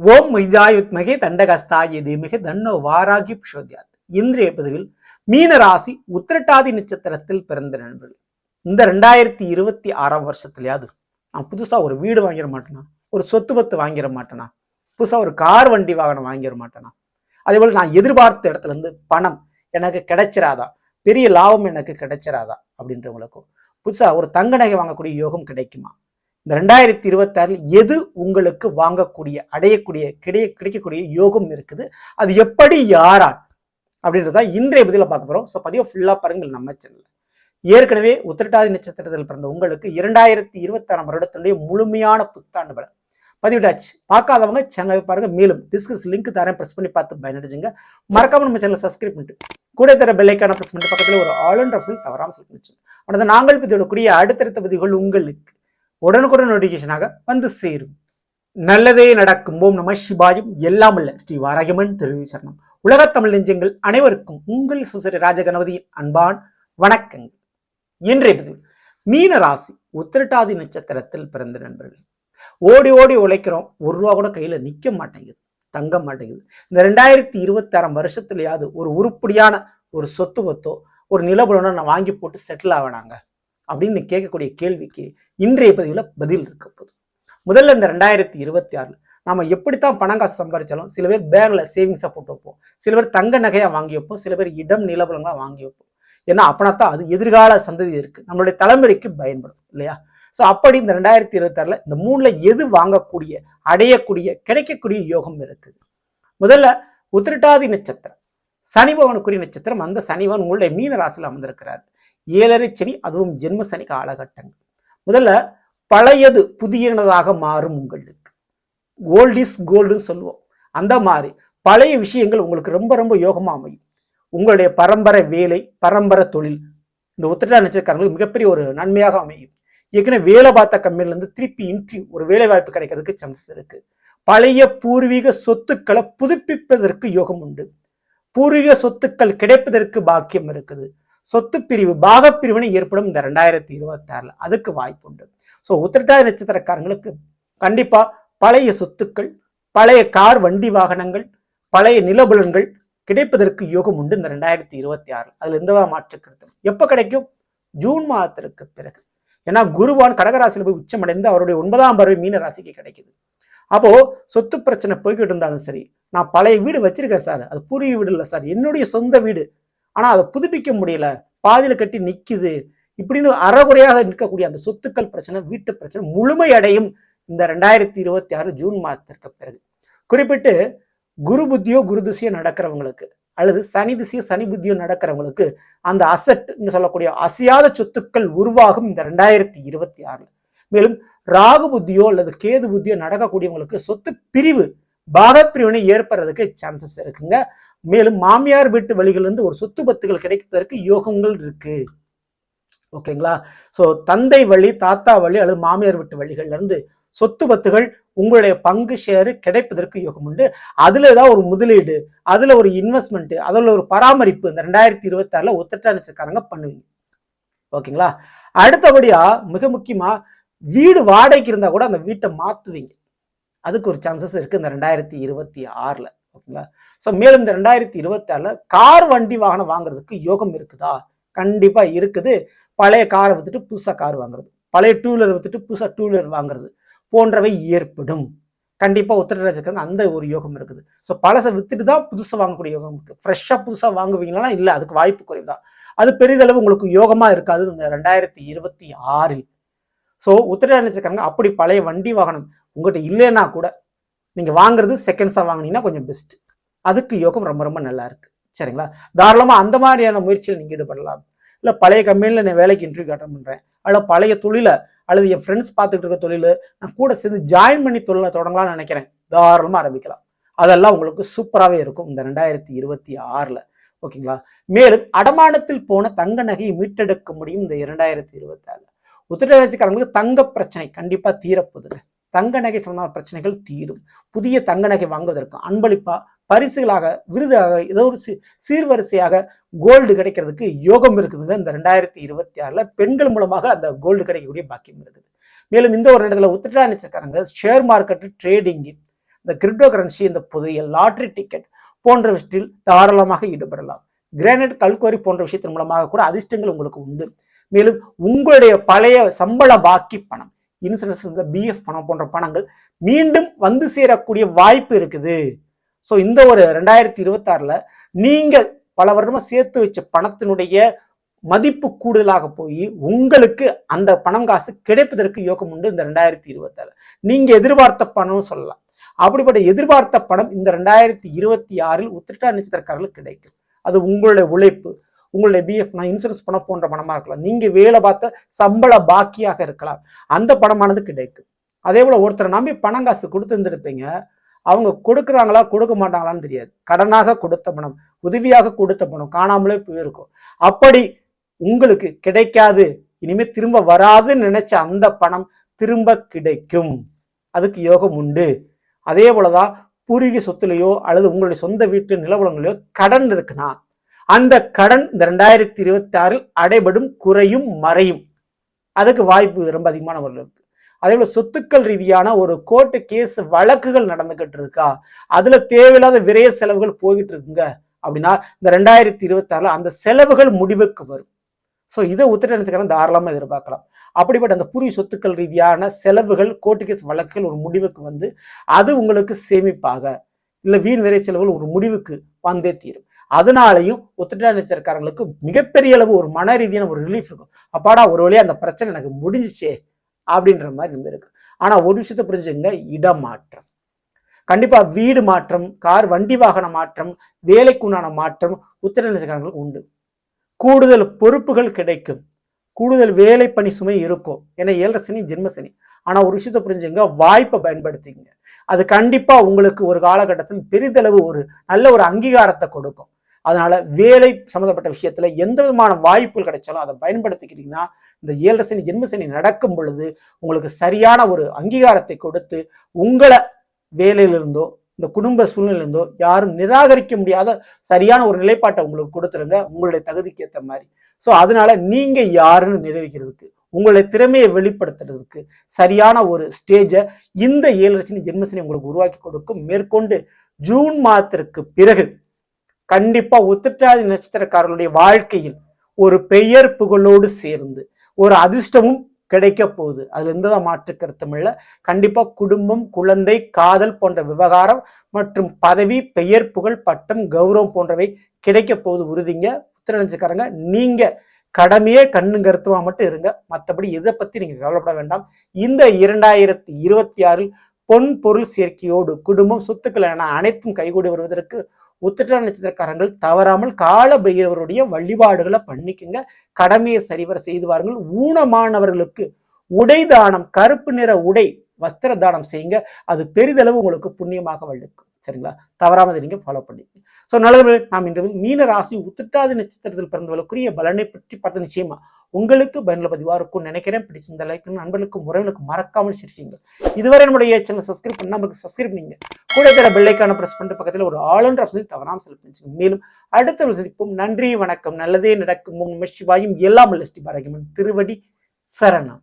ஓம் மைஜாயுத்மகே தண்டகஸ்தாய தீமிகே தன்னோ வாராகி புஷோத்யாத் இன்றைய பதிவில் மீன ராசி உத்திரட்டாதி நட்சத்திரத்தில் பிறந்த நண்பர்கள். இந்த ரெண்டாயிரத்தி இருபத்தி ஆறாம் வருஷத்துலயாவது நான் புதுசா ஒரு வீடு வாங்கிட மாட்டேனா? ஒரு சொத்து பத்து வாங்கிட மாட்டேனா? புதுசா ஒரு கார் வண்டி வாகனம் வாங்கிட மாட்டேனா? அதே போல் நான் எதிர்பார்த்த இடத்துல இருந்து பணம் எனக்கு கிடைச்சிராதா? பெரிய லாபம் எனக்கு கிடைச்சிராதா? அப்படின்றவங்களுக்கும் புதுசா ஒரு தங்க நகை வாங்கக்கூடிய யோகம் கிடைக்குமா? இந்த ரெண்டாயிரத்தி இருபத்தாறில் எது உங்களுக்கு வாங்கக்கூடிய அடையக்கூடிய கிடை கிடைக்கக்கூடிய யோகம் இருக்குது? அது எப்படி யாரால்? அப்படின்றத இன்றைய பதிவில் பார்க்க போகிறோம் ஸோ பதிவை ஃபுல்லாக பாருங்கள் நம்ம சேனல் ஏற்கனவே உத்திரட்டாதி நட்சத்திரத்தில் பிறந்த உங்களுக்கு இரண்டாயிரத்தி இருபத்தாறாம் வருடத்தினுடைய முழுமையான புத்தாண்டு பலன். பதிவிட்டாச்சு. பார்க்காதவங்க சேனலை பாருங்கள் மேலும் டிஸ்கஸ் லிங்க் தரேன். ப்ரெஸ் பண்ணி பார்த்து பயனடைஞ்சுங்க. மறக்காம நம்ம சேனலை சப்ஸ்கிரைப் பண்ணிட்டு கூட தர பெல்லைக்கான ப்ரெஸ் பண்ணிட்டு பக்கத்தில் ஒரு ஆல் அண்ட் ஆப்ஷன் தவறாமல் சொல்லி ஆனால் நாங்கள் பதிவிடக்கூடிய அடுத்தடுத்த பதிவுகள் உங்களுக்கு உடனுக்குடன் நோட்டிஃபிகேஷனாக வந்து சேரும். நல்லதே நடக்கும். ஓம் நம சிவாயும் எல்லாம் அல்ல. ஸ்ரீ வாராகிமன் திருவிசரணம். உலகத் தமிழ் நெஞ்சங்கள் அனைவருக்கும் உங்கள் சுசரி ராஜகணபதியின் அன்பான் வணக்கங்கள். இன்றைய பதிவு மீன ராசி உத்திரட்டாதி நட்சத்திரத்தில் பிறந்த நண்பர்கள். ஓடி ஓடி உழைக்கிறோம். ஒரு ரூபா கூட கையில் நிற்க மாட்டேங்குது. தங்க மாட்டேங்குது. இந்த ரெண்டாயிரத்தி இருபத்தாறாம் வருஷத்துலயாவது ஒரு உருப்படியான ஒரு சொத்து பத்தோ ஒரு நிலபுலனோ நான் வாங்கி போட்டு செட்டில் ஆகினாங்க அப்படின்னு கேட்கக்கூடிய கேள்விக்கு இன்றைய பதிவில் பதில் இருக்க போகுது. முதல்ல இந்த ரெண்டாயிரத்தி இருபத்தி ஆறில் நம்ம எப்படித்தான் பணம் காசு சம்பாதிச்சாலும் சில பேர் பேங்க்ல சேவிங்ஸாக போட்டு வைப்போம். சில பேர் தங்க நகையாக வாங்கி வைப்போம். சில பேர் இடம் நிலபலங்களாக வாங்கி வைப்போம். ஏன்னா அப்படின்னா அது எதிர்கால சந்ததி இருக்குது நம்மளுடைய தலைமுறைக்கு பயன்படும் இல்லையா? ஸோ அப்படி இந்த ரெண்டாயிரத்தி இருபத்தாறில் இந்த மூணில் எது வாங்கக்கூடிய அடையக்கூடிய கிடைக்கக்கூடிய யோகம் இருக்குது. முதல்ல உத்திரட்டாதி நட்சத்திரம். சனிபவனுக்குரிய நட்சத்திரம். அந்த சனிபவன் உங்களுடைய மீன ராசியில் அமர்ந்திருக்கிறார். ஏழரை சனி அதுவும் ஜென்ம சனி காலகட்டங்கள். முதல்ல பழையது புதியனதாக மாறும் உங்களுக்கு. கோல்டு இஸ் கோல்டுன்னு சொல்லுவோம். அந்த மாதிரி பழைய விஷயங்கள் உங்களுக்கு ரொம்ப ரொம்ப யோகமாக அமையும். உங்களுடைய பரம்பரை வேலை பரம்பரை தொழில் இந்த உத்திரட்டா நட்சத்திரக்காரங்களுக்கு மிகப்பெரிய ஒரு நன்மையாக அமையும். ஏற்கனவே வேலை பார்த்த கம்பெனிலேருந்து திருப்பி இன்ட்ரி ஒரு வேலை வாய்ப்பு கிடைக்கிறதுக்கு சான்சஸ் இருக்கு. பழைய பூர்வீக சொத்துக்களை புதுப்பிப்பதற்கு யோகம் உண்டு. பூர்வீக சொத்துக்கள் கிடைப்பதற்கு பாக்கியம் இருக்குது. சொத்து பிரிவு பாகப்பிரிவினை ஏற்படும் இந்த ரெண்டாயிரத்தி இருபத்தி அதுக்கு வாய்ப்பு உண்டு ஸோ உத்திரட்டாதி நட்சத்திரக்காரங்களுக்கு கண்டிப்பா பழைய சொத்துக்கள் பழைய கார் வண்டி வாகனங்கள் பழைய நிலபுலன்கள் கிடைப்பதற்கு யோகம் உண்டு இந்த ரெண்டாயிரத்தி இருபத்தி ஆறு அதுல எந்த மாற்று கருத்து எப்போ கிடைக்கும்? ஜூன் மாதத்திற்கு பிறகு. ஏன்னா குருவான் கடகராசியில் போய் உச்சமடைந்து அவருடைய ஒன்பதாம் பறவை மீன ராசிக்கு கிடைக்குது. அப்போ சொத்து பிரச்சனை போய்கிட்டு இருந்தாலும் சரி நான் பழைய வீடு வச்சிருக்கேன் சார். அது பூர்வீக வீடு இல்லை சார். என்னுடைய சொந்த வீடு ஆனா அதை புதுப்பிக்க முடியல. பாதியில கட்டி நிக்குது. இப்படின்னு அறகுறையாக நிற்கக்கூடிய அந்த சொத்துக்கள் பிரச்சனை வீட்டு பிரச்சனை முழுமையடையும் இந்த ரெண்டாயிரத்தி இருபத்தி ஆறு ஜூன் மாதத்திற்கு பிறகு. குறிப்பிட்டு குரு புத்தியோ குரு திசையோ நடக்கிறவங்களுக்கு அல்லது சனி திசையோ சனி புத்தியோ நடக்கிறவங்களுக்கு அந்த அசட்னு சொல்லக்கூடிய அசையாத சொத்துக்கள் உருவாகும் இந்த ரெண்டாயிரத்தி இருபத்தி ஆறுல. மேலும் ராகு புத்தியோ அல்லது கேது புத்தியோ நடக்கக்கூடியவங்களுக்கு சொத்து பிரிவு பாகப்பிரிவினை ஏற்படுறதுக்கு சான்சஸ் இருக்குங்க. மேலும் மாமியார் வீட்டு வழிகளிலிருந்து ஒரு சொத்து பத்துகள் கிடைப்பதற்கு யோகங்கள் இருக்கு. ஓகேங்களா? ஸோ தந்தை வழி தாத்தா வழி அல்லது மாமியார் வீட்டு வழிகள்லேருந்து சொத்து பத்துகள் உங்களுடைய பங்கு ஷேரு கிடைப்பதற்கு யோகம் உண்டு. அதுல ஏதாவது ஒரு முதலீடு அதுல ஒரு இன்வெஸ்ட்மெண்ட் அதுல ஒரு பராமரிப்பு இந்த ரெண்டாயிரத்தி இருபத்தி ஆறுல ஒத்தட்டா நட்சத்திரக்காரங்க பண்ணுவீங்க. ஓகேங்களா? அடுத்தபடியா மிக முக்கியமா வீடு வாடகைக்கு இருந்தா கூட அந்த வீட்டை மாத்துவீங்க. அதுக்கு ஒரு சான்சஸ் இருக்கு இந்த ரெண்டாயிரத்தி இருபத்தி ஆறுல. ஓகேங்களா? ஸோ மேலும் இந்த ரெண்டாயிரத்தி இருபத்தி கார் வண்டி வாகனம் வாங்குறதுக்கு யோகம் இருக்குதா? கண்டிப்பாக இருக்குது. பழைய காரை வித்துட்டு புதுசாக கார் வாங்குறது. பழைய டூ வீலர் வித்துட்டு புதுசாக டூ வீலர் வாங்குறது போன்றவை ஏற்படும். கண்டிப்பாக உத்தரராஜக்காரங்க அந்த ஒரு யோகம் இருக்குது. ஸோ பழசை வித்துட்டு தான் புதுசாக வாங்கக்கூடிய யோகம் இருக்குது ஃப்ரெஷ்ஷாக புதுசாக வாங்குவீங்களா? இல்லை அதுக்கு வாய்ப்பு குறைவு தான். அது பெரிதளவு உங்களுக்கு யோகமாக இருக்காது இந்த ரெண்டாயிரத்தி இருபத்தி ஆறில். ஸோ உத்தரராஜக்காரங்க அப்படி பழைய வண்டி வாகனம் உங்கள்கிட்ட இல்லைன்னா கூட நீங்கள் வாங்குறது செகண்ட்ஸாக வாங்கினீங்கன்னா கொஞ்சம் பெஸ்ட்டு அதுக்கு யோகம் ரொம்ப ரொம்ப நல்லா இருக்கு. சரிங்களா? தாராளமாக அந்த மாதிரியான முயற்சியில் நீங்கள் ஈடுபடலாம். இல்லை பழைய கம்பெனியில் நான் வேலைக்கு இன்டர்வியூ அட்டன் பண்ணுறேன் அல்ல பழைய தொழிலை அல்லது என் ஃப்ரெண்ட்ஸ் பார்த்துட்டு இருக்க தொழில் நான் கூட சேர்ந்து ஜாயின் பண்ணி தொழிலை தொடங்கலாம்னு நினைக்கிறேன். தாராளமாக ஆரம்பிக்கலாம். அதெல்லாம் உங்களுக்கு சூப்பராகவே இருக்கும் இந்த ரெண்டாயிரத்தி இருபத்தி ஆறில். ஓகேங்களா? மேலும் அடமானத்தில் போன தங்க நகையை மீட்டெடுக்க முடியும் இந்த இரண்டாயிரத்தி இருபத்தி ஆறில் உத்திரராட்சிக்காரங்களுக்கு தங்க பிரச்சனை கண்டிப்பாக தீரப்போகுதுங்க. தங்க நகை சம்பந்தமான பிரச்சனைகள் தீரும். புதிய தங்க நகை வாங்குவதற்கு அன்பளிப்பாக பரிசுகளாக விருதாக ஏதோ ஒரு சீர்வரிசையாக கோல்டு கிடைக்கிறதுக்கு யோகம் இருக்குதுங்க. இந்த ரெண்டாயிரத்தி இருபத்தி ஆறில் பெண்கள் மூலமாக அந்த கோல்டு கிடைக்கக்கூடிய பாக்கியம் இருக்குது. மேலும் இந்த ஒரு இடத்துல உத்திரா நட்சத்திரக்காரங்க ஷேர் மார்க்கெட்டு ட்ரேடிங்கு இந்த கிரிப்டோ கரன்சி இந்த புதிய லாட்ரி டிக்கெட் போன்றவற்றில் தாராளமாக ஈடுபடலாம். கிரானைட் கல்கோரி போன்ற விஷயத்தின் மூலமாக கூட அதிர்ஷ்டங்கள் உங்களுக்கு உண்டு. மேலும் உங்களுடைய பழைய சம்பள பாக்கி பணம் இன்சூரன்ஸ் இந்த பிஎஃப் பணம் போன்ற பணங்கள் மீண்டும் வந்து சேரக்கூடிய வாய்ப்பு இருக்குது. ஸோ இந்த ஒரு ரெண்டாயிரத்தி இருபத்தாறில் நீங்கள் பல வருடமாக சேர்த்து வச்ச பணத்தினுடைய மதிப்பு கூடுதலாக போய் உங்களுக்கு அந்த பணம் காசு கிடைப்பதற்கு யோகம் உண்டு இந்த ரெண்டாயிரத்தி இருபத்தாறு நீங்கள் எதிர்பார்த்த பணம் சொல்லலாம். அப்படிப்பட்ட எதிர்பார்த்த பணம் இந்த ரெண்டாயிரத்தி இருபத்தி ஆறில் உத்திரட்டா நட்சத்திரக்காரர்களுக்கு கிடைக்கும். அது உங்களுடைய உழைப்பு உங்களுடைய பிஎஃப் இன்சூரன்ஸ் பணம் போன்ற பணமாக இருக்கலாம். நீங்கள் வேலை பார்த்த சம்பள பாக்கியாக இருக்கலாம். அந்த பணமானது கிடைக்கும். அதே போல் ஒருத்தரை நம்பி பணம் காசு கொடுத்துருந்துருப்பீங்க அவங்க கொடுக்குறாங்களா கொடுக்க மாட்டாங்களான்னு தெரியாது. கடனாக கொடுத்த பணம் உதவியாக கொடுத்த பணம் காணாமலே போயிருக்கும். அப்படி உங்களுக்கு கிடைக்காது. இனிமே திரும்ப வராதுன்னு நினைச்ச அந்த பணம் திரும்ப கிடைக்கும். அதுக்கு யோகம் உண்டு. அதே போலதான் பூர்வீக சொத்துலையோ அல்லது உங்களுடைய சொந்த வீட்டு நிலவரங்களையோ கடன் இருக்குன்னா அந்த கடன் இந்த ரெண்டாயிரத்தி இருபத்தி ஆறில் அடைபடும் குறையும் மறையும். அதுக்கு வாய்ப்பு ரொம்ப அதிகமான முறையில் அதே போல சொத்துக்கள் ரீதியான ஒரு கோர்ட்டு கேஸ் வழக்குகள் நடந்துகிட்டு இருக்கா? அதுல தேவையில்லாத விரைய செலவுகள் போயிட்டு இருக்குங்க. அப்படின்னா இந்த ரெண்டாயிரத்தி இருபத்தி ஆறுல அந்த செலவுகள் முடிவுக்கு வரும். ஸோ இதை உத்திரணிச்சுக்கிறேன் தாராளமாக எதிர்பார்க்கலாம். அப்படிப்பட்ட அந்த புரிய சொத்துக்கள் ரீதியான செலவுகள் கோர்ட்டு கேஸ் வழக்குகள் ஒரு முடிவுக்கு வந்து அது உங்களுக்கு சேமிப்பாக. இல்லை வீண் விரை செலவுகள் ஒரு முடிவுக்கு வந்தே தீரும். அதனாலையும் ஒத்துட்டா நட்சத்திரக்காரங்களுக்கு மிகப்பெரிய அளவு ஒரு மன ரீதியான ஒரு ரிலீஃப் இருக்கும். அப்பாடா ஒரு வழியாக அந்த பிரச்சனை எனக்கு முடிஞ்சிச்சே. அப்படின்ற மாதிரி இருந்திருக்கு. ஆனால் ஒரு விஷயத்த புரிஞ்சுங்க இடமாற்றம் கண்டிப்பாக வீடு மாற்றம் கார் வண்டி வாகன மாற்றம் வேலைக்குண்டான மாற்றம் உத்திர உண்டு. கூடுதல் பொறுப்புகள் கிடைக்கும். கூடுதல் வேலை பணி சுமை இருக்கும். ஏன்னா ஏழரை சனி ஜென்மசனி ஆனால் ஒரு விஷயத்தை புரிஞ்சுங்க வாய்ப்பை பயன்படுத்திங்க அது கண்டிப்பாக உங்களுக்கு ஒரு காலகட்டத்தில் பெரிதளவு ஒரு நல்ல ஒரு அங்கீகாரத்தை கொடுக்கும். அதனால வேலை சம்மந்தப்பட்ட விஷயத்துல எந்த விதமான வாய்ப்புகள் கிடைச்சாலும் அதை பயன்படுத்திக்கிட்டீங்கன்னா இந்த ஏழரை சனி ஜென்மசனி நடக்கும் பொழுது உங்களுக்கு சரியான ஒரு அங்கீகாரத்தை கொடுத்து உங்களை வேலையிலிருந்தோ இந்த குடும்ப சூழ்நிலையிலிருந்தோ யாரும் நிராகரிக்க முடியாத சரியான ஒரு நிலைப்பாட்டை உங்களுக்கு கொடுத்துருங்க. உங்களுடைய தகுதிக்கு ஏற்ற மாதிரி. ஸோ அதனால நீங்க யாருன்னு நிரூபிக்கிறதுக்கு உங்களுடைய திறமையை வெளிப்படுத்துறதுக்கு சரியான ஒரு ஸ்டேஜை இந்த ஏழு லட்சம் ஜென்மசனி உங்களுக்கு உருவாக்கி கொடுக்கும். மேற்கொண்டு ஜூன் மாதத்திற்கு பிறகு கண்டிப்பா உத்திரட்டாதி நட்சத்திரக்காரர்களுடைய வாழ்க்கையில் ஒரு பெயர் புகழோடு சேர்ந்து ஒரு அதிர்ஷ்டமும் கிடைக்க போகுது. அதுல எந்த மாற்று கருத்தும் இல்லை. கண்டிப்பா குடும்பம் குழந்தை காதல் போன்ற விவகாரம் மற்றும் பதவி பெயர் புகழ் பட்டம் கௌரவம் போன்றவை கிடைக்க போகுது உறுதிங்க. உத்திரநட்சக்காரங்க நீங்க கடமையே கண்ணு கருத்துவா மட்டும் இருங்க. மற்றபடி இதை பத்தி நீங்க கவலைப்பட வேண்டாம். இந்த இரண்டாயிரத்தி இருபத்தி ஆறில் பொன் பொருள் சேர்க்கையோடு குடும்பம் சொத்துக்கள் என அனைத்தும் கைகூடி வருவதற்கு உத்திர நட்சத்திரக்காரங்கள் தவறாமல் கால பைரவருடைய வழிபாடுகளை பண்ணிக்குங்க. கடமையை சரிவர செய்து வாருங்கள். ஊனமானவர்களுக்கு உடை தானம் கருப்பு நிற உடை வஸ்திர தானம் செய்யுங்க. அது பெரிதளவு உங்களுக்கு புண்ணியமாக வள்ளிக்கும் சரிங்களா? தவறாமல் நீங்கள் ஃபாலோ பண்ணிக்கங்க. ஸோ நல்லது நாம் இன்று மீன ராசி உத்திட்டாதி நட்சத்திரத்தில் பிறந்தவர்களுக்குரிய பலனை பற்றி பார்த்து நிச்சயமா உங்களுக்கு பயனுள்ள பதிவாக இருக்கும் நினைக்கிறேன். பிடிச்சிருந்த லைக் நண்பர்களுக்கும் உறவுகளுக்கும் மறக்காமல் சிரிச்சிங்க இதுவரை நம்முடைய சேனல் சப்ஸ்கிரைப் பண்ணா நமக்கு சப்ஸ்கிரைப் பண்ணுங்க. கூட தர பெல்லைக்கான ப்ரெஸ் பண்ணிட்டு பக்கத்தில் ஒரு ஆளுன்ற வசதி தவறாமல் செலக்ட் பண்ணிச்சுங்க. மேலும் அடுத்த சந்திப்போம். நன்றி வணக்கம். நல்லதே நடக்கும். சிவாயும் எல்லாம் லஸ்டி பாரகியமன் திருவடி சரணம்.